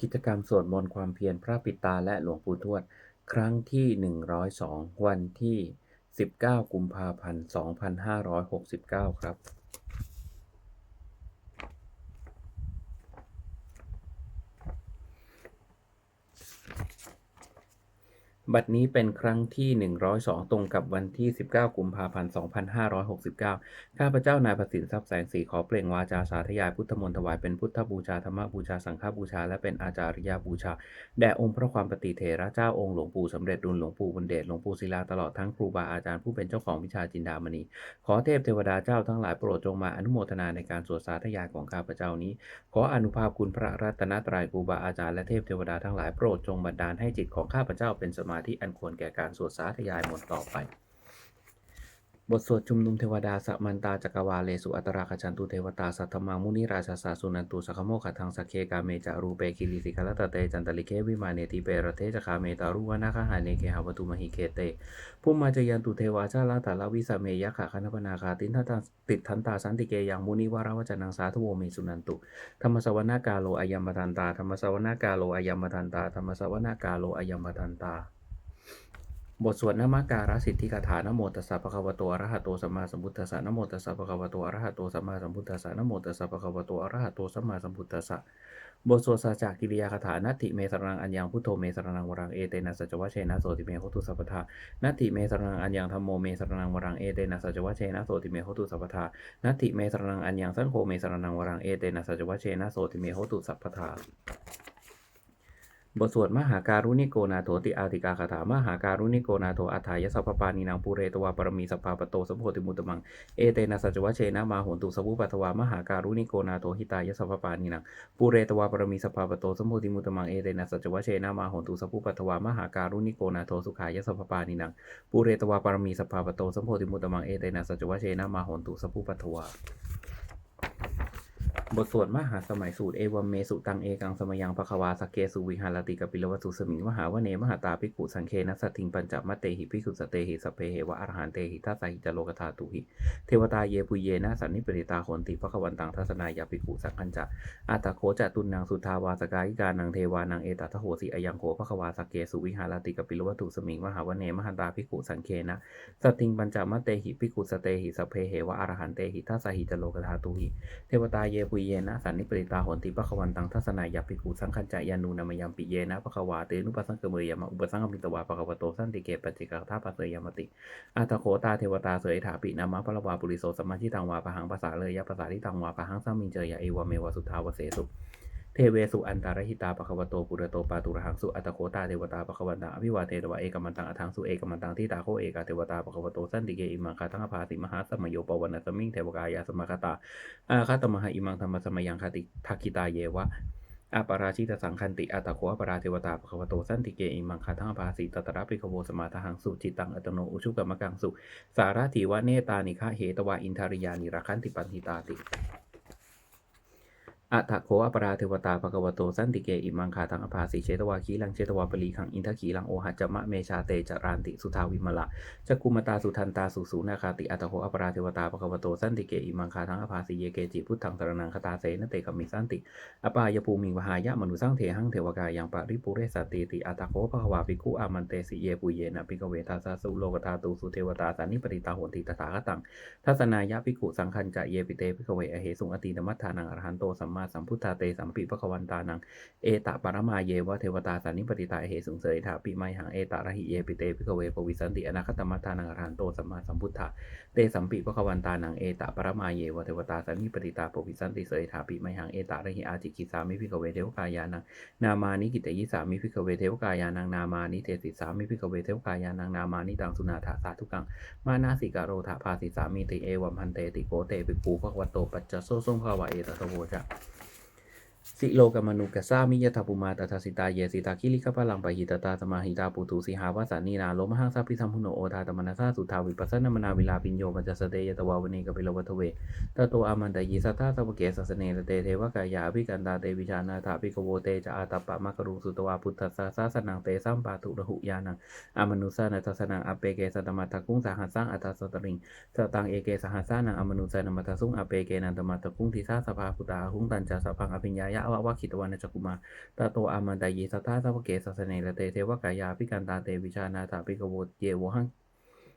กิจกรรมสวดมนต์ความเพียรพระปิตาและหลวงปู่ทวด ครั้งที่ 102 วันที่ 19 กุมภาพันธ์ 2569 ครับ บัดนี้เป็นครั้งที่ 102 ตรงกับวันที่ 19 กุมภาพันธ์ 2569 ข้าพเจ้านายประสิทธิ์ทรัพย์แสงสีขอเปล่งวาจาสาธยายพุทธมนต์ถวายเป็นพุทธบูชาธรรมบูชาสังฆบูชา และเป็นอาจาริยบูชา แด่องค์พระความปฏิเถระเจ้าองค์หลวงปู่สำเร็จรุนหลวงปู่บุญเดชหลวงปู่ศิลาตลอดทั้งครูบาอาจารย์ผู้เป็นเจ้าของวิชาจินดามณี ขอเทพเทวดาเจ้าทั้งหลายโปรดจงมาอนุโมทนาในการสวดสาธยายของข้าพเจ้านี้ ขออนุภาพคุณพระรัตนตรัยครูบาอาจารย์และเทพเทวดาทั้งหลายโปรดจงบันดาลให้จิตของข้าพเจ้าเป็นสมาธิอันควรแก่การสวดสาธยายมนต์ต่อไป บทสวดชุมนุมเทวดาสัมมันตาจักรวาเลสุอัตราคชันตุเทวตาสัทธมังมุนิราชาสาสุนันตุสักขโมขทังสัเคกาเมจารูเปกิริสิกลตเตจันตลิเควิมาเนติเปรเทจคาเมตารุวนาคหาเนเกหาวตุมหิเคเตภูมิมาจยันตุเทวาชาลาตาลาวิสเมยะขะคณพนาคาตินทัตตังติดทันตาสันติเกยังมุนิวาราวจนังสาธุโวเมสุนันตุธรรมสวนากาโลอายมทันตาธรรมสวนากาโลอายมทันตาธรรมสวนากาโลอายัมมทันตา บทสวดนมการสิทธิคาถานโมตัสสะภะคะวะโตอะระหะโตสัมมาสัมพุทธัสสะนโมตัสสะภะคะวะโตอะระหะโตสัมมาสัมพุทธัสสะนโมตัสสะภะคะวะโตอะระหะโตสัมมาสัมพุทธัสสะบทสวดสัจจกิริยาคาถานัตถิเมสรังอัญญังพุทโธเมสรังวรังเอเตนะสัจวะเชนะโสติเมโหตุสัพพทานัตถิเมสรังอัญญังธัมโมเมสรังวรังเอเตนะสัจวะเชนะโสติเมโหตุสัพพทานัตถิเมสรังอัญญังสังโฆเมสรังวรังเอเตนะสัจวะเชนะโสติเมโหตุสัพพทา บทสวดมหาการุณิโกนาโถติอาติกาคาถามหาการุณิโกนาโถอัฏฐายสัพพปานีนางปูเรตวาปรมีสภาปโตสัมโพธิมุตตมัง เอเตนะสัจวะเชนะมาโหนตุสวุปัทวามหาการุณิโกนาโถหิตายสัพพปานีนางปูเรตวาปรมีสภาปโตสัมโพธิมุตตมัง เอเตนะสัจวะเชนะมาโหนตุสวุปัทวามหาการุณิโกนาโถสุขายสัพพปานีนางปูเรตวาปรมีสภาปโตสัมโพธิมุตตมัง เอเตนะสัจวะเชนะมาโหนตุสัพพุปัทวา บทสวดมหาสมัยสูตรเอวมเมสุตังเอกังสมยังภควาสเกสุวิหารติกปิลวัตุสมิงมหาวเนมหาตาภิกขุสังเคนัสสทิงปัญจมัตเตหิภิกขุสเตหิสเพเหวะอรหันเตหิทัสสะหิจโลกธาตุหิเทวตาเยปุเยนะสันนิปริตาโหนติภควันตังทัสนายาภิกขุสังคัญจะอัตโคจะตุนนางสุทาวาสกายิกานังเทวานังเอตัทโหสิอยังโขภควาสเกสุวิหารติกปิลวัตุสมิงมหาวเนมหาตาภิกขุสังเคนะสติงปัญจมัตเตหิภิกขุสเตหิสเพเหวะอรหันเตหิทัสสะหิจโลกธาตุหิเทวตาเยปุเยนะสันนิปริตาโหนติปะควันตังทัศนายาปิกูสังคัญจายานูนามยามปิเยนะปะควาเตนุปัสสังเกเมยามะอุปสังกมิตวาปะควะโตสันติเกปจิกาทาปัสเสยามติอาตโคตาเทวตาเสยถาปินามะพะละวาปุริโสสมาชิตังวาปะหังภาษาเลยยะภาษาที่ตังวาปะหังสัมมินเจยะเอวเมวะสุทาวเสสุ เทเวสุอันตารหิตาปะคะวะโตปุระโตปาตุระหังสุอัตโคตาเทวตาปะคะวันตังอภิวาเทตวะเอกมันตังอทังสุเอกมันตังที่ตาโคเอกาเทวตาปะคะวะโตสันติเกอิมังคาทังอภาสิมหาสมโยปวันสมิงเทวกายาสมคตาอาคาตมหาอิมังธรรมสมยังคติทักขิตาเยวะอาปาราชิตสังคันติอัตโคอปราเทวตาปะคะวะโตสันติเกอิมังคาทังอภาสิตตระปิกโวสมาทหังสุจิตังอัตโนอุชุกรรมกังสุสาราถีวะเนตานิฆะเหตวะอินทาริยานิรักขันติปันหิตาติ อัตโคอปราเทวตาภควโต สันติเกอิมังคาทังอภาสิเชตวาคีลังเชตวาปลีขังอินทขีลังโอหัจมะเมชาเตจารานติสุทาวิมละจักุมตาสุทันตาสุสูนาคาติอัตโคอปราเทวตาภควโตสันติเกอิมังคาทังอภาสิเยเกจิพุทธังสรนังคตาเสนเตกมิสันติอปายภูมิวหายะมนุสังเทหังเทวกายังปริปุเรสติติอัตโคภควาปิกุอามันเตสิเยปุเยนะปิกเวทาสาสุโลกตาตุสุเทวตาสันนิปติตาโหนติตถาคตังทัศนายะภิกุสังคัญจะเยปิเตภิกเวอเหสุงอตินมัฏฐานังอรหันโตสัมมาสัมพุทธาเตสัมปิภควันตานัง เอตะปรมาเยวะเทวตาสันนิปติตาเหสุงเสยถาปิไมหังเอตะระหิเยปิเตภิกเวปวิสันติอนาคตมัฏฐานังอรหันโตสัมมาสัมพุทธาเตสัมปิภควันตานังเอตะปรมาเยวะเทวตาสันนิปติตาปวิสันติเสยถาปิไมหังเอตะระหิอาจิกิสามิภิกเวเทวกายานังนามานิกิตยิสามิภิกเวเทวกายานังนามานิเทสิสามิภิกเวเทวกายานังนามานิตังสุนาถาสาธุกังมานาสิกาโรธาภาสิสามีติเอวัมพันเตติโกเตปิปูภควโตปัจจโซส้มภาวะเอตตะโวจะ สิโลกมนุกะสามิยถาปุมาตถาสิตาเยสิตาคิลิกะพลังปะหิตตาสมาหิตาปุตุสิหาวาสานีนาโลมหังสัพพิสัมพุโนโอทาตมนาสาสุทาวิปัสสนมนาวิลาปิญโยมัจจสเตยตวาวเนกปิโลวัตเวตโตอามันตยิสัทธาสัพเกสัสเนเตเทวกายาภิกันตาเตวิชานาถาภิกโวเตจะอาตปะมะกรุสุตวาพุทธัสสะสาสนังเตสัมปาตุระหุยานังอามนุสานัทัสนังอเปเกสัตมัตตะกุงสาหัสสังอัตตสตริงสตังเอเกสหัสสานังอมนุสานัมตสุงอเปเกนันตมัตตะกุงทิสาสภาพุตาหุงตันจะสพังอภิญญายะอวะวะคิตวานะจักุมาตาโตอามันตายีสัทธาสัพเกสัสเนละเตเทวกายาพิกันตาเตวิชานาถาปิกโวเยโวหัง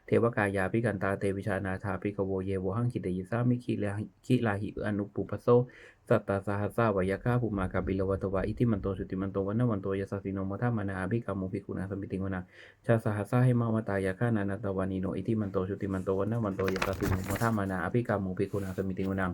เทวกายาพิกันตาเตวิชานาถาปิกโวเยโวหังคิเตยิสามิคิลาคิลาหิอนุปุปโสสัตตาสหัสสาวายคาภูมากาบิลวัตวะอิติมันโตสุติมันโตวันนวันโตยสสสิโนมทามานาภิกามุภิกุณาสมิติงวนาชาสหัสสาให้มาวตายาคานานาตวานิโนอิติมันโตสุติมันโตวันนวันโตยสสสิโนมทามานาภิกามุภิกุณาสมิติงวนา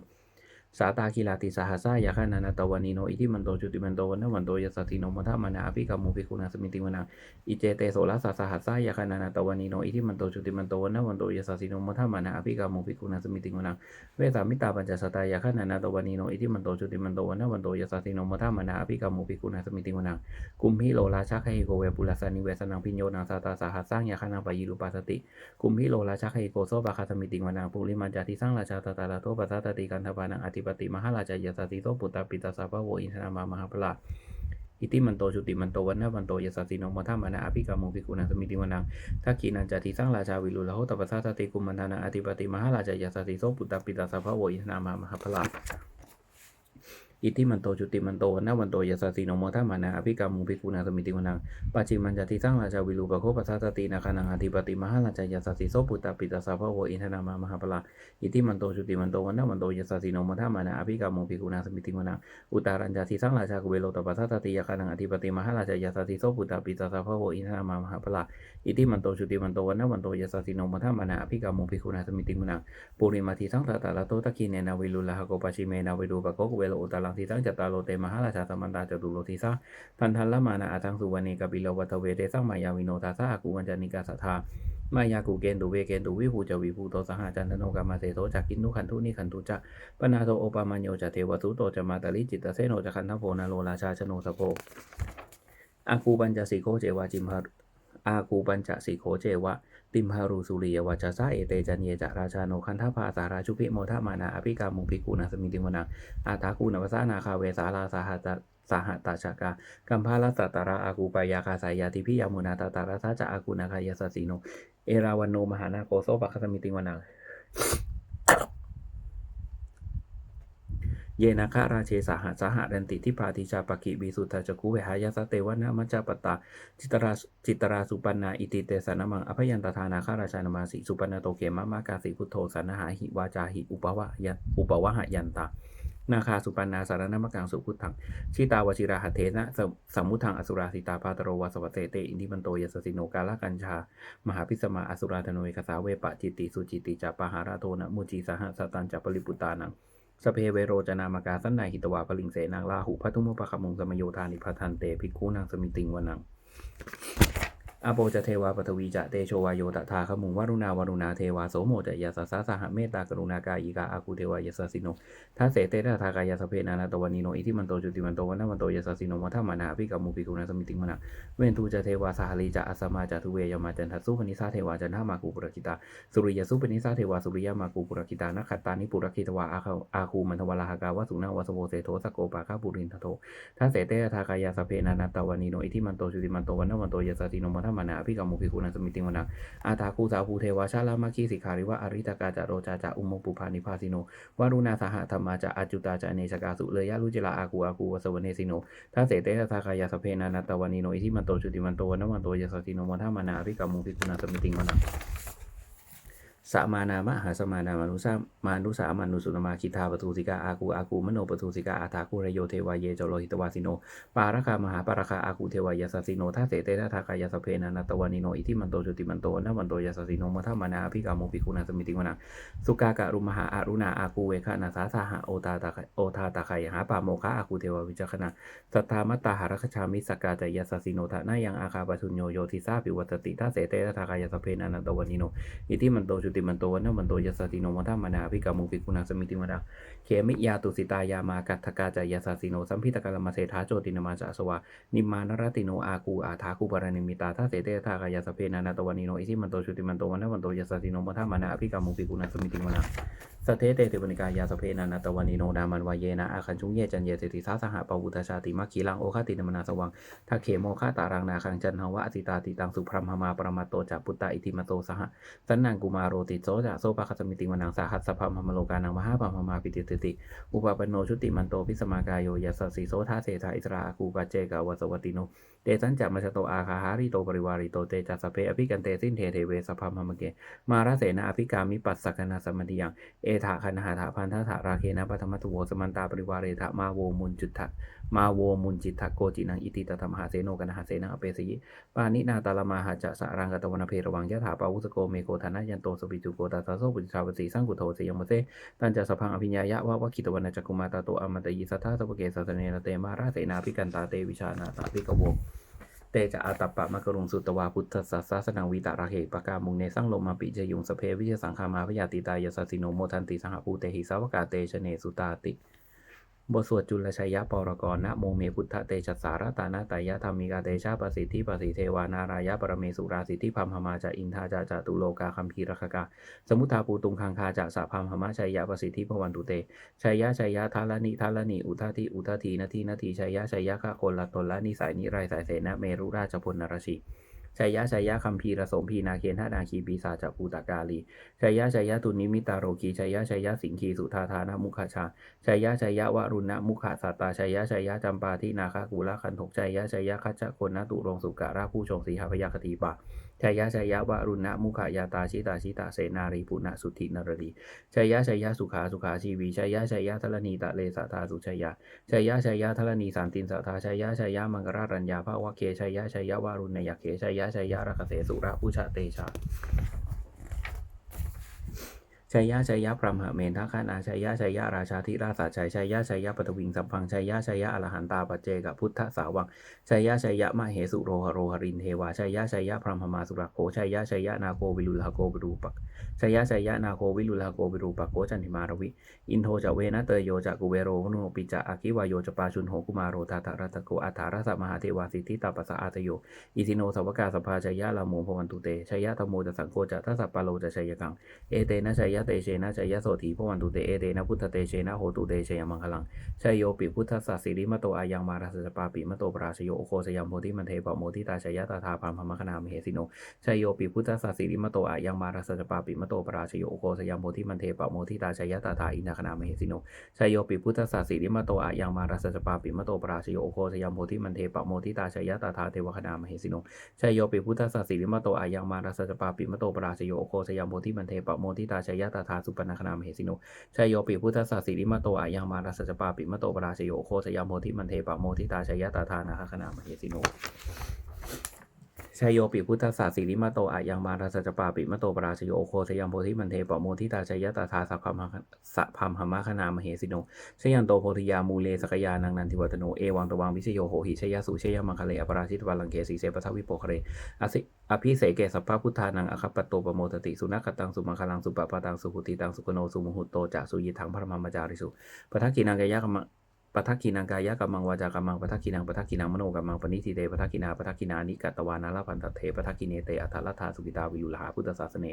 สาตาคิลาติสหัสายาคานานาตวานิโนอิทิมันโตจุติมันโตวันนวันโตยสสติโนมัทมานาอภิกามุภิกุณาสมิติวนาอิเจเตโสลาสาสหัสายาคานานาตวานิโนอิทิมันโตจุติมันโตวันนวันโตยสสติโนมัทมานาอภิกามุภิกุณาสมิติวนาเวสามิตาปัญจสตายาคานานาตวานิโนอิทิมันโตจุติมันโตวันนวันโตยสสติโนมัทมานาอภิกามุภิกุณาสมิติวนากุมพิโลราชาคหิโกเวปุลสานิเวสนังพิญโยนาสาตาสหัสายาคานาปายิรุปัสสติกุมพิโลราชาคหิโกโซบาคาสมิติวนาปุริมันจาติสังราชาตตาลาโตปัสสตติกันทปานังอธิปติมหาราชายสติโตปุตตาปิตาสาวะโวอินทนามามหาพลาอิติมันโตจุติมันโตวันนะวันโตยสสติโนมัทมานะอภิกามุภิกุณาสมิติวนังทักขีนันจติสร้างราชาวิรุลโหตปัสสะติกุมันทานังอธิปติมหาราชายสัติโตปุตตาปิตาสาวะโวอินทนามามหาพลา อิติมันโตจุติมันโตนนะวันโตยาสสติโนมัมานะอภิกามุภิกุณาสมิติวนังปัจจิมันจติสังราชาวิรุปโคปัสสตินาคานังอธิปติมหาราชายาสติโตปุตตาปิตาสาภโวอินทนามามหาพลาอิติมันโตจุติมันโตวันนวันโตยสสสิโนมัมานะอภิกาโมภิกุณาสมิติมนาอุตารัญจาทิสังราชากุเวโลตปัสสติยาคานังอธิปติมหาราชายาสติโสปุตตาปิตาสาภโวอินทนามามหาพลาอิติมันโตจุติมันโตวันนวันโตยสสสิโนมัมานะอภิกาโมภิกุณาสมิติมนาปุริมาทิสังตตาลโตตะคีเนนาวิลุลาหะโกปะชิเมนาวิรูปโกกุเวโลอุตารังทิสังจตตาโลเตมหาราชาสมันตาจตุโลทิสาทันทันละมานะอาทังสุวรรณีกบิโลวัตเวเตสังมายาวิโนทาสะอากุวันจานิกาสัทธามายากูเกนตุเวเกนตุวิภูจวิภูโตสหจันทโนกามาเสโตจักกินนุขันทุนิขันตุจะปนาโตโอปามัญโยจะเทวทุโตจะมาตาลิจิตตเสโนจะคันทโพนาโลราชาชโนสโกอากูปัญจสีโคเจวาจิมหาอากูปัญจสีโคเจวะ ติมหารูสุริยวัจาซาเอเตจันเยจาราชาโนคันทภาสาราชุพิโมทมานาอภิกามุภิกุนาสมิติวนังอาตาคูนวสานาคาเวสาลาสาหตสหตาชากากัมพาลสัตตระอากูปายาคาสายาติพิยามุนาตาตาราสาจะอากูนาคายาสสีโน เอราวันโนมหานาโกโซปัคคสมิติวนัง เยนาคาราเชสาหะสาหะรันติทิพาติชาปกิบีสุทธาจกุเวหายาสเตวนามัจจปตาจิตราจิตราสุปันนาอิติเตสานามังอภยันตทานาคาราชานามาสิสุปันาโตเขมะมากาสิพุทโธสันหาหิวาจาหิอุปวะยันอุปวะหยันตานาคาสุปันนาสารนามกังสุพุทธังชิตาวชิราหเทนะสมสัมมุทังอสุราสิตาปาตโรวาสวเตเตอินทิมันโตยสสิโนกาลกัญชา มหาพิสมาอสุราธโนยคสาเวปะจิตติสุจิติจาปหาราโทนะมุจีสหสตันจาปริปุตานัง สเพเวโรจนามกาสันนายหิตวาพลิงเสนางลาหูพัทุมุปะขมุงสมโยธานิพัทันเตภิกขุนางสมิติงวนัง อาโปจะเทวาปทวีจะเตโชวายโยตถาขมุงวารุณาวารุณาเทวาโสโมจะยาสสาสหเมตตากรุณากายิกาอาคูเทวายาสสิโนทัสเสเตระทากายาสเพนานาตวานิโนอิทิมันโตจุติมันโตวันนวันโตยาสสิโนมัทมานาภิกามุภิกุณาสมิติมนาเวนตูจะเทวาสหลีจะอัสมาจะทุเวยมาจันทัสุปนิสาเทวาจันทามากูปุรคิตาสุริยสุปนิสาเทวาสุริยมากูปุรคิตานักขัตตานิปุรคิตวาอาคาอาคูมันทวลาหกาวสุนาวสโวเสโทสโกปาคาบุรินทโทถ้าเสเตทากายาสเพนานาตาวานิโนอิทิมันโตจุติมันโตวันนวันโตยาสติโนมัทมานาพิกามุภิกุณาสมิติงวนาอาตาคูสาภูเทวาชาลามาคีสิขาริวะอริตกาจาโรจาจาอุโมปุพานิพาสิโนวารุณาสหธรรมาจาอาจุตาจาเนชกาสุเลยยะลุจิลาอากูอากูวสวเนสิโนท่าเสเตสากายาสเพนานาตวานิโนอิทิมันโตจุติมันโตวันวันโตยาสติโนมัทมานาพิกามุภิกุณาสมิติงวนา สมานามหาสมานามานุสามานุสามานุสุนมาคิทาปทุสิกาอากูอากูมโนปทุสิกาอาทาคุรโยเทวายเยจโลหิตวาสิโน ปาราคามหาปาราคาอากูเทวายาสสิโนท่าเสเตท่าทากายาสเพนานาตวานิโนอิทิมันโตจุติมันโตนะวันโตยาสสิโนมัทมานาภิกาโมภิกุณาสมิติวนาสุกากะรุมหาอารุณาอากูเวคะนาสาสาหะโอตาตาโอทาตาไคหาปาโมคะอากูเทววิจักนาสัทธามัตตาหารัคชามิสกาจายาสสิโนทานายังอาคาปทุญโยโยทิสาปิวัตติท่าเสเตท่าทากายาสเพนานาตวานิโนอิติมันโตจุติมันโตวันนะวันโตยสสติโนมัตมานาภิกามุภิกุณาสมิติมาดาเคมิยาตุสิตายามากัตถกาจายาสสิโนสัมพิตกาลมาเสธาโจตินามาจะสวานิมานรติโนอากูอาทาคูปารณิมิตาทาเสเตทากายาสเพนานาตวานิโนอิติมันโตจุติมันโตวันนะวันโตยสสติโนมัทมานาภิกามุภิกุณาสมิติมดาสเทเตเทวนิกายาสเพนานาตวานิโนดามันวายเยนะอาคันชุงเยจันเยเสติสาสหปวุตชาติมัคคีลังโอคาตินมนาสวังทักเขโมฆาตารังนาคังจันหวะอติตาติตังสุพรมหมาปรมาโตจัปุตตาอิติมาโตสหสันนังกุมารโรติโสจะโซปะคัสมิติวนังสาหัสสะพะมหมโลกานังมหาปะมหมาปิติเติติ อุปปันโนชุติมันโตพิสมากายโยยัสสีโสทาเสธาอิสราคูปัจเจกาวสวัตติโนเตสันจัมัชโตอาคาหาริโตปริวาริโตเตจัสสพเพอภิกันเตสินเทเทเวสพพมมเก มาราเสนาอภิกามิปัสสกนาสมติยัง เอถาคณหาถาพันธะถาราเคนะปัทมตุโวสมันตาปริวาเรถะมาโวมุนจุตถะมาโวมุนจิตถะโกจินังอิติตถมหาเสโนกนหาเสนังอเปสยิปานินาตาลมาหาจะสะรังกตวนเพระวังยะถาปาวุสโกเมโกธานะยันโตสปิจุโกตาสาโสปุจชาวสีสังกุโทเสยมเสตันจะสพังอภิญญายะวะวะคิตวันจักกุมาตาโตอมตยิสัทธาสวเกสัสเนนะเตมาราเสนาภิกันตาเตวิชานาตาภิกโว เตจะอาตัปปะมะกรุงสุตวาพุทธศาสสนาวิตาระเหปกามุงเนสังลมาปิเจยุงสเพวิชสังคามาพยาติตายสสสิโนโมทันติสังหภูเตหิสาวกาเตชเนสุตาติ บทสวดจุลชัยยะปรกรนะโมเมพุทธเตชัสารตานาตายะธรรมิกาเตชาปสิทธิปสิเทวานารายะปรเมสุราสิทธิพัมหมาจะอินทาจะจตุโลกาคัมภีรคกา สมุทาปูตุงคังคาจะสะพัมหมาชัยยะปสิทธิพวันตุเตชัยยะชัยยะทาลนิทาลนิอุทาทิอุทาทีนาทีนาทีชัยยะชัยยะขะคนละตนละนิสัยนิไรสายเสนะเมรุราชพลนรชี ชัยยะชัยยะคัมภีรสมพีนาเคนทนาคีปีศาจภูตากาลีชัยยะชัยยะตุนิมิตาโรคีชัยยะชัยยะสิงคีสุธาธานามุขชาชัยยะชัยยะวรุณมุขสัตตาชัยยะชัยยะจำปาทินาคากุละคันทกชัยยะชัยยะคัจจคนนตุรงสุการาผู้ชงสีหพยาคติปา ชายะชายะวรุณมุขยาตาชิตาชิตาเสนารีปุณสุทธินรดีชายะชายะสุขาสุขาชีวีชายะชายะทลนีตะเลสะตาสุชายะชายะชายะทลนีสันตินสาตาชายะชายะมังกรารัญญาภาวะเคชายะชายะวารุณยเคชายะชายยะรักเสสุระผู้ชาเตชา ชัยยะชัยยะพรหมหเมนทัคานาชัยยะชัยยะราชาธิราชาชัยชัยยะชัยยะปฐวิงสัมพังชัยยะชัยยะอรหันตาปัจเจกพุทธสาวังชัยยะชัยยะมเหสุโรหโรหรินเทวาชัยยะชัยยะพรหมมาสุรโขชัยยะชัยยะนาโกวิลุลหโกวิรูปักชัยยะชัยยะนาโกวิลุลหโกวิรูปักโกจันทิมารวิ อินโทจะเวนะเตยโยจะกุเวโรมโนปิจะอากิวายโยจะปาชุนโหกุมารโรตาตารัตโกอัฏฐารสมหาเทวาสิทธิตาปัสสะอาตโยอิสิโนสวกาสภาชัยยะลาโมพวันตุเตชัยยะธรรมโมจะสังโฆจะทัสสะปะโลจะชัยกังเอเตนะชัยยะเตเชนะชัยยะโสถีพวันตุเตเอเตนะพุทธเตเชนะโหตุเตเชยมังคลังชัยโยปิพุทธสัสสิริมโตอายังมาราสสปาปิมโตปราชโยโอโคสยามโพธิมันเทปะโมทิตาชัยยะตาทาพามพมคณามเหสิโนชัยโยปิพุทธสัสสิริมโตอายังมาราสสปาปิมโตปราชโยโอโคสยามโพธิมันเทปะโมทิตาชัยยะตาทาอินาคณามเหสิโนชัยโยปิพุทธสัสสิริมโตอายังมาราสสปาปิมโตปราชโยโอโคสยามโพธิมันเทปะโมทิตาชัยยะตาทาเทวคณามเหสิโนชัยโยปิพุทธสัสสิริมโตอายังมาราสสปาปิมโตปราชโยโอโคสยามโพธิมันเทปโมทิตาชัยยะตาทาสุปนคณามเหสิโนชายโยปิพุทธสัสสิริมโตอายังมาราสสปาปิมโตปราชโยโอโคสยามโมทิมันเทปะโมทิตาชยะตาทานาคคณามเหสิโน ชัยโยปิพุทธศาสิริมาโตอายังมาราสจปาปิมาโตปราชโยโอโคสยามโพธิมันเทปะโมทิตาชัยยะตาทาสัพพมสัพพมหมะคณามเหสิโนชยันโตโพธิยามูเลสกยานังนันทิวัตโนเอวังตวังวิชโยโหหิชยสุชยมังคะเลอปราชิตวาลังเกสีเสปทวิโปคะเรอสิอภิเสเกสัพพพุทธานังอคัปปตโตปโมตติสุนัขตังสุมังคลังสุปปะตังสุหุติตังสุกโนสุมุหุโตจะสุยิทังพระมมจาริสุปทักกินังกยะกมะ ปทักขีนังกายะกัมมังวาจากัมมังปทักขีนังปทักขีนังมโนกัมมังปณิทิเตปทักขีนาปทักขีนานิกัตวานาลพันตเทปทักขีเนเตอัตลัทธาสุกิตาวิยุลหาพุทธศาสเน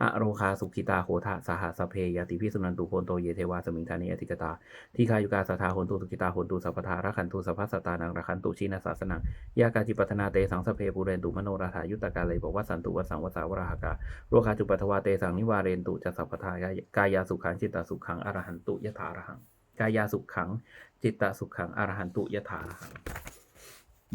อโรคาสุขิตาโหทะสหสเพยติพิสุนันตุโพนโตเยเทวาสมิงธานิอธิกตาทีคายุกาสัทธาโหนตุสุกิตาโหนตุสัพพทาระขันตุสัพพสตานังระขันตุชินาศาสนังยากาจิปัฒนาเตสังสเพปุเรนตุมโนราธายุตตกาเลยบอกว่าสันตุวสังวสาวราหกาโรคาจุปัทวาเตสังนิวาเรนตุจะสัพพทากายาสุขังจิตตสุขังอรหันตุยถาระหัง กายาสุขขัง จิตตสุขขังอรหันตุยถา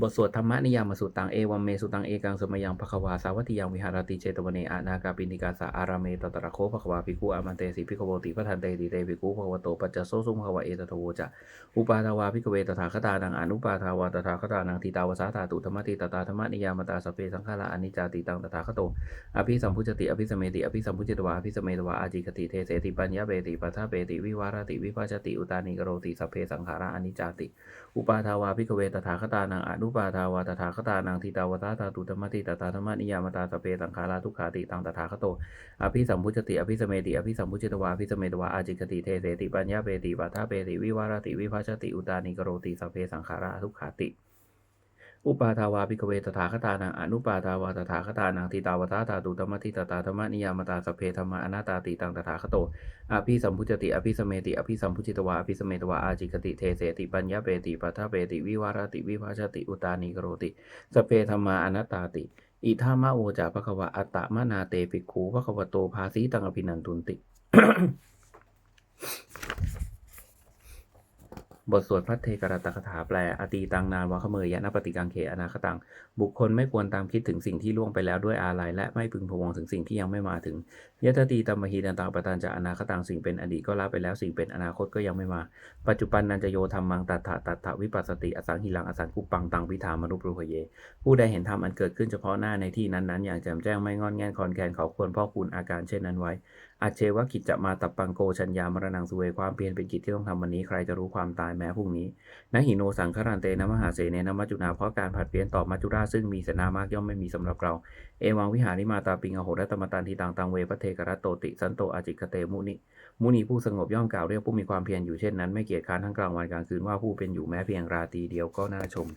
บทสวดธรรมนิยามสุตังเอวัมเมสุตังเอกังสมยังภควาสาวัติยังวิหารติเจตวเนอานาคาปินิกาสาอารามเมตตระโคภควาภิกขุอามันเตสิภิกขโวติพระทันเตติเตภิกขุภควโตปัจจโสสุภควะเอตโทจะอุปาทาวาภิกเวตถาคตานังอนุปาทาวาตถาคตานังทิตาวสาตาตุธรรมติตตาธรรมนิยามตาสเพสังขาราอนิจจติตังตถาคโตอภิสัมพุจติอภิสเมติอภิสัมพุจิตวาอภิสเมตวาอาจิคติเทเสติปัญญาเบติปัทธาเบติวิวารติวิภาชติอุตานิกโรติสัพเพสังขาราอนิจจติ อุปาทาวาภิกเวตถาคตานังอนุปาทาวาตถาคตานังทิตาวตาตาตุธรรมติตาตาธรรมนิยามตาสเปสังขาราทุกขาติตังตถาคโตอภิสัมพุจติอภิสเมติอภิสัมพุจตวาอภิสเมตวาอาจิคติเทเสติปัญญาเบติปัทธาเบติวิวารติวิภาชติอุตานิกโรติสเพสังขาราทุกขาติ อุปาทาวาภิกเวตถาคตานังอนุปาทาวาตถาคตานังทิตาวตาตาตุธรรมติตตาธรรมนิยามตาสเพธรรมอนาตาติตังตถาคโตอภิสัมพุจติอภิสเมติอภิสัมพุจิตวาอภิสเมตวาอาจิกติเทเสติปัญญาเปติปัทธาเปติวิวารติวิภาชติอุตานิกโรติสเพธรรมอนัตาติอิทามะโอจาภควะอัตตมนาเตปิกขูภควโตภาสีตังอภินันตุนติ บทสวดพระเทกรตคาถาแปลอตีตังนานวะขเมยยะนปฏิกังเขอนาคตัง บุคคลไม่ควรตามคิดถึงสิ่งที่ล่วงไปแล้วด้วยอาลัยและไม่พึงพวงถึงสิ่งที่ยังไม่มาถึงยะตตีตัมมหีตันตังปตานจะอนาคตังสิ่งเป็นอดีตก็ละไปแล้วสิ่งเป็นอนาคตก็ยังไม่มา ปัจจุบันนันจะโยธรรมังตัฏฐะตัฏฐะวิปัสสติอสังหิลังอสังคุปังตังวิธามนุปรูหเย ผู้ใดเห็นธรรมอันเกิดขึ้นเฉพาะหน้าในที่นั้นๆ อย่างแจ่มแจ้งไม่งอนแงนคอนแคนเขาควรพ่อคุณอาการเช่นนั้นไว้อาเชวะกิจจะมาตับปังโกชัญญามรณังสุเวความเพียรเป็นกิจที่ต้องทำวันนี้ใครจะรู้ความตายแม้พรุ่งนี้นะหิโนสังคารันเตนะมหาเสเนนะมัจจุนาเพราะการผัดเปลี่ยนต่อมัจจุราซึ่งมีเสนามากย่อมไม่มีสำหรับเรา เอวังวิหาริมาตาปิงอโหรตมตันทีตังตังเวปเทกรัตโตติสันโตอาจิกเตมุนิมุนีผู้สงบย่อมกล่าวเรียกผู้มีความเพียรอยู่เช่นนั้นไม่เกียจค้านทั้งกลางวันกลางคืนว่าผู้เป็นอยู่แม้เพียงราตรีเดียวก็น่าชม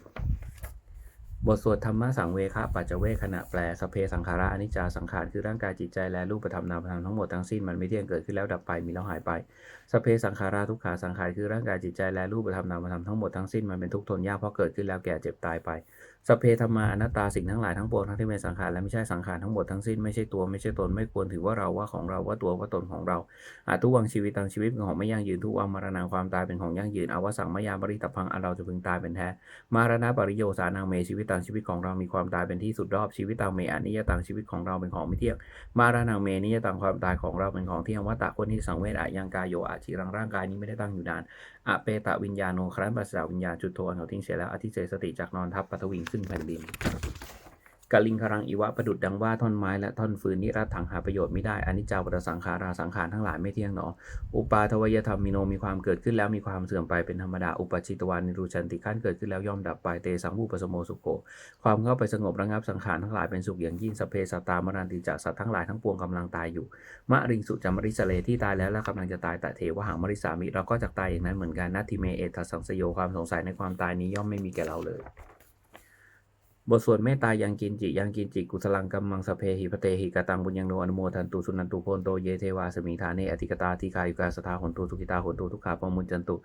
บทสวดธรรมะสังเวคะปัจจเวขณะแปลสเพสังขาระอนิจจาสังขารคือร่างกายจิตใจและรูปธรรมนามธรรมทั้งหมดทั้งสิ้นมันไม่เที่ยงเกิดขึ้นแล้วดับไปมีแล้วหายไปสเพสังขาราทุกขาสังขารคือร่างกายจิตใจและรูปธรรมนามธรรมทั้งหมดทั้งสิ้นมันเป็นทุกข์ทนยากเพราะเกิดขึ้นแล้วแก่เจ็บตายไป สเพธรรมาอนัตตาสิ่งทั้งหลายทั้งปวงทั้งที่เป็นสังขารและไม่ใช่สังขารทั้งหมดทั้งสิ้นไม่ใช่ตัวไม่ใช่ตนไม่ควรถือว่าเราว่าของเราว่าตัวว่าตนของเราอาทุวังชีวิตตังชีวิตเป็นของไม่ยั่งยืนทุวังมรณะความตายเป็นของยั่งยืนอวสังมยามบริตพังอันเราจะพึงตายเป็นแท้มารณะปริโยสานังเมชีวิตต่างชีวิตของเรามีความตายเป็นที่สุดรอบชีวิตต่างเมอนิยต่างชีวิตของเราเป็นของไม่เที่ยงมารณะเมนิยต่างความตายของเราเป็นของเที่ยงวัตตะคนที่สังเวชอายังกายโยอาชีรังร่างกายนี้ไม่ได้ตั้งอยู่นานอเปตะวิญญาโนครั้นปัสสาววิญญาจุดโทอันเขาทิ้งเสียแล้วอธิเสสติจากนอนทับปัทวิงขึ้นแผ่นดินกลิงครังอีวะประดุดดังว่าท่อนไม้และท่อนฟืนนิรัตถังหาประโยชน์ไม่ได้อนิจจาวัฏสังขาราสังขารทั้งหลายไม่เที่ยงหนอ อุปาทวยธรรมมิโนมีความเกิดขึ้นแล้วมีความเสื่อมไปเป็นธรรมดา อุปจิตวานิรูชันติขั้นเกิดขึ้นแล้วย่อมดับไปเตสังวูปสมโมสุโกความเข้าไปสงบระงับสังขารทั้งหลายเป็นสุขอย่างยิ่งสเพสตตามรันติจะสัตว์ทั้งหลายทั้งปวงกำลังตายอยู่มะริงสุจามริสเลที่ตายแล้วและกำลังจะตายแต่เทวหังมริสามิเราก็จะตายอย่างนั้นเหมือนกันนัตติเมเอตสังสโยความสงสัยในความตายนี้ย่อมไม่มีแก่เราเลย บทสวดเมตตายังกินจิ ยังกินจิ กุสลังกัมมังสเพหิพเตหิกตังบุญยังโนอนุโมทันตุสุนันตุโพนโตเยเทวาสมิธาเนอธิกตาทีกายุกาสทาหนตุสุกิตาหนตุทุกขาปมุญจันตุ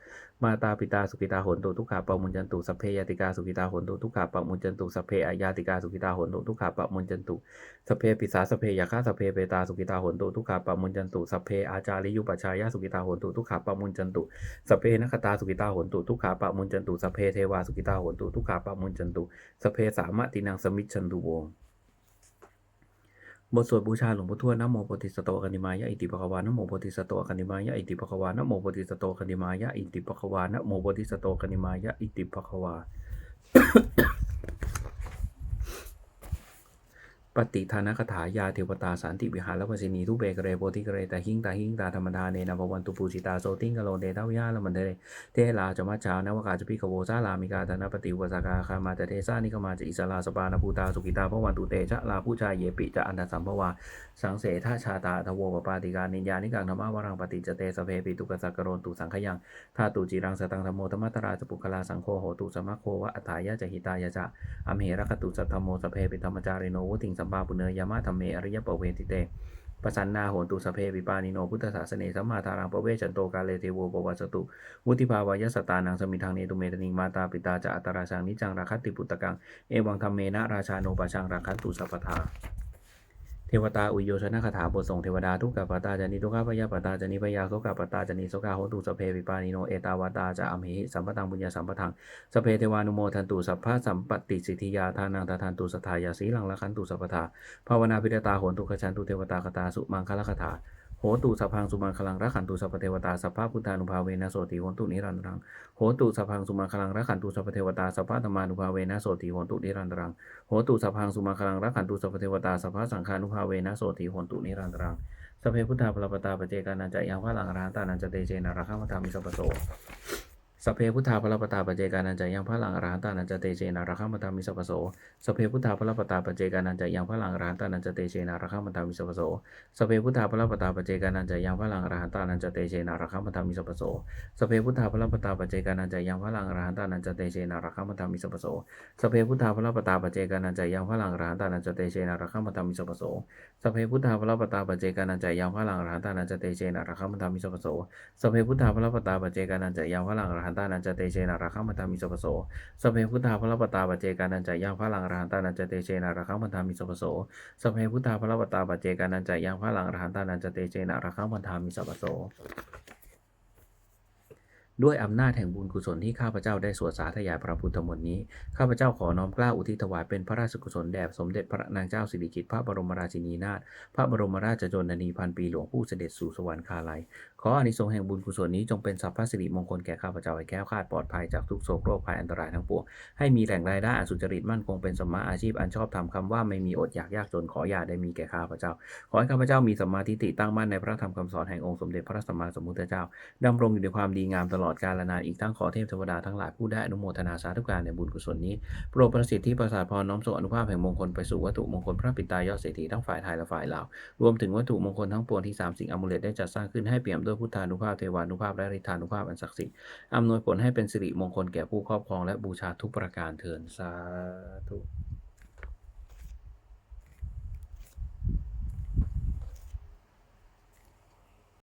มาตาปิตาสุกิตาหนตุทุกขาปมุญจันตุสัพเพยติกาสุกิตาหนตุทุกขาปมุญจันตุสัพเพอายาติกาสุกิตาหนตุทุกขาปมุญจันตุสัพเพปิสาสัพเพยาคาสัพเพเปตาสุกิตาหนตุทุกขาปมุญจันตุสัพเพอาจาริยุปชายาสุกิตาหนตุทุกขาปมุญจันตุสัพเพนัคตาสุกิตาหนตุทุกขาปมุญจันตุสัพเพเทวาสุกิตาหนตุทุกขาปมุญจันตุสัพเพสามะตินังสมิชันตุวงบทสวดบูชาหลวงพ่อทวดนะโมโพธิสตโตกันิมายะอิติปะคะวานะโมโพธิสตโตกันิมายะอิติปะคะวานะโมโพธิสตโตกันิมายะอิติปะคะวานะโมโพธิสตโตกันิมายะอิติปะคะวา ปฏิทานคถายาเทวตาสันติวิหารวสินีทุเบกเรโพธิกเรตาหิงตาหิงตาธรรมดาเนนะภวันตุปูชิตาโสติงกโลเดทวยาละมันเดเรเทลาจมัจจานวกาจพิกโวซาลามิกาธนปฏิวสากาคามาจะเทสานิกมาจะอิสลาสปานภูตาสุกิตาภวันตุเตชะลาผู้ชายเยปิจะอันตสัมภวาสังเสทาชาตาทโวปปาติการนิยานิกังธรรมวรังปฏิจเตสเพปิตุกสักโรนตุสังขยังธาตุจิรังสตังธรรมโมธรรมตราจปุคลาสังโฆโหตุสมะโควะอัฏฐายะจะหิตายะจะอมเหรคตุสัทธโมสเพปิธรรมจาริโนวุติงสัมปาปุเนยามะธรรมเมอริยปเวทิเตปสันนาโหตุสเพปิปานิโนพุทธศาสเนสัมมาทารังประเวชันโตกาเลเทโวปวัสตุ วุติภาวายสตานังสมิทางเนตุเมตนิงมาตาปิตาจะอัตราชังนิจังราคัตติปุตตะกัง เอวังธรรมเมนะราชาโนปชังราคัตตุสัพพทา เทวตาอุโยชนะคาถาบทส่งเทวดาทุกขปตาจานิทุกขปยาปตาจานิปยาโสกปตาจานิโสกาโหตุสเพปิปานิโนเอตาวาตาจะอัมหิสัมปตังบุญญาสัมปทังสเพเทวานุโมทันตุสัพพะสัมปติสิทธิยาทานังทาทานตุสทายาสีลังละคันตุสัพพทาภาวนาพิรตาโหนตุขชันตุเทวตาคาตาสุมังคละคถา โหตุสัพพังสุมาคลังรักขันตุสัพเทวตาสัพพะพุทธานุภาเวนะโสติโหตุนิรันดรังโหตุสัพพังสุมาคลังรักขันตุสัพเทวตาสัพพะธรรมานุภาเวนะโสติโหตุนิรันดรังโหตุสัพพังสุมาคลังรักขันตุสัพเทวตาสัพพะสังฆานุภาเวนะโสติโหตุนิรันตรังสพเพพุทธาภรปตาปเจกานันจะยังพระลังรานตานันจะเตเจนาระฆัมตามิสัพโส สเพพุทธาพลปตาปัจเจกานันจะยังพระหลังอรหันตานันจเตเจนะระฆัมตามิสัพโสสเพพุทธาพลปตาปัจเจกานันจะยังพระหลังอรหันตานันจเตเจนะระฆัมตามิสัพโสสเพพุทธาพลปตาปัจเจกานันจะยังพระหลังอรหันตานันจเตเจนะระฆัมตามิสัพโสสเพพุทธาพลปตาปัจเจกานันจะยังพระหลังอรหันตานันจเตเจนะระฆัมตามิสัพโสสเพพุทธาพระปตาปัจเจกานันจะยังพระหลังอรหันตานันจเตเชนะระคัมตามิสปโสสเพพุทธาพระปตาปัจเจกานันจะยังพระหลังอรหันตานันจเตเชนะระคัมตามิสปโสสเพพุทธาพระปตาปัจเจกานันจะยังพระหลังอรหันตานันจเตเชนะระคัมตามิสปโสสพเพพุทธาพระปตาปเจกานันจะยังพระลังรหันตานันจเตเชนะระคัมตามิสปโสสพเพพุทธาพระปตาปเจกานันจะยังพระลังรหันตานันจเตเชนะระคัมตามิสปโสด้วยอำนาจแห่งบุญกุศลที่ข้าพเจ้าได้สวดสาธยายพระพุทธมนต์นี้ ข้าพเจ้าขอน้อมเกล้าอุทิศถวายเป็นพระราชกุศลแด่สมเด็จพระนางเจ้าสิริกิติ์พระบรมราชินีนาถ พระบรมราชชนนีพันปีหลวงผู้เสด็จสู่สวรรคาลัย ขออานิสงส์แห่งบุญกุศลนี้จงเป็นสัพพสิริมงคลแก่ข้าพเจ้าให้แคล้วคาดปลอดภัยจากทุกโศกโรคภัยอันตรายทั้งปวงให้มีแหล่งรายได้อันสุจริตมั่นคงเป็นสมมาอาชีพอันชอบทำคำว่าไม่มีอดอยากยากจนขออย่าได้มีแก่ข้าพเจ้า ขอให้ข้าพเจ้ามีสัมมาทิฏฐิตั้งมั่นในพระธรรมคำสอนแห่งองค์สมเด็จพระสัมมาสัมพุทธเจ้าดำรงอยู่ในความดีงามตลอดกาลนานอีกทั้งขอเทพเทวดาทั้งหลายผู้ได้อนุโมทนาสาธุการในบุญกุศลนี้โปรดประสิทธิ์ประสาทพรน้อมส่งอนุภาพแห่งมงคลไปสู่วัตถุมงคลพระปิตายอดเศรษฐีทั้งฝ่ายไทยและฝ่ายลาวรวมถึงวัตถุมงคลทั้งปวงที่สามสิ่งอมุเลตได้จัดสร้างขึ้นให้เปี่ยมด้วยพุทธานุภาพเทวานุภาพและฤทธานุภาพอันศักดิ์สิทธิ์อำนวยผลให้เป็นสิริมงคลแก่ผู้ครอบครองและบูชาทุกประการเถิดสาธุ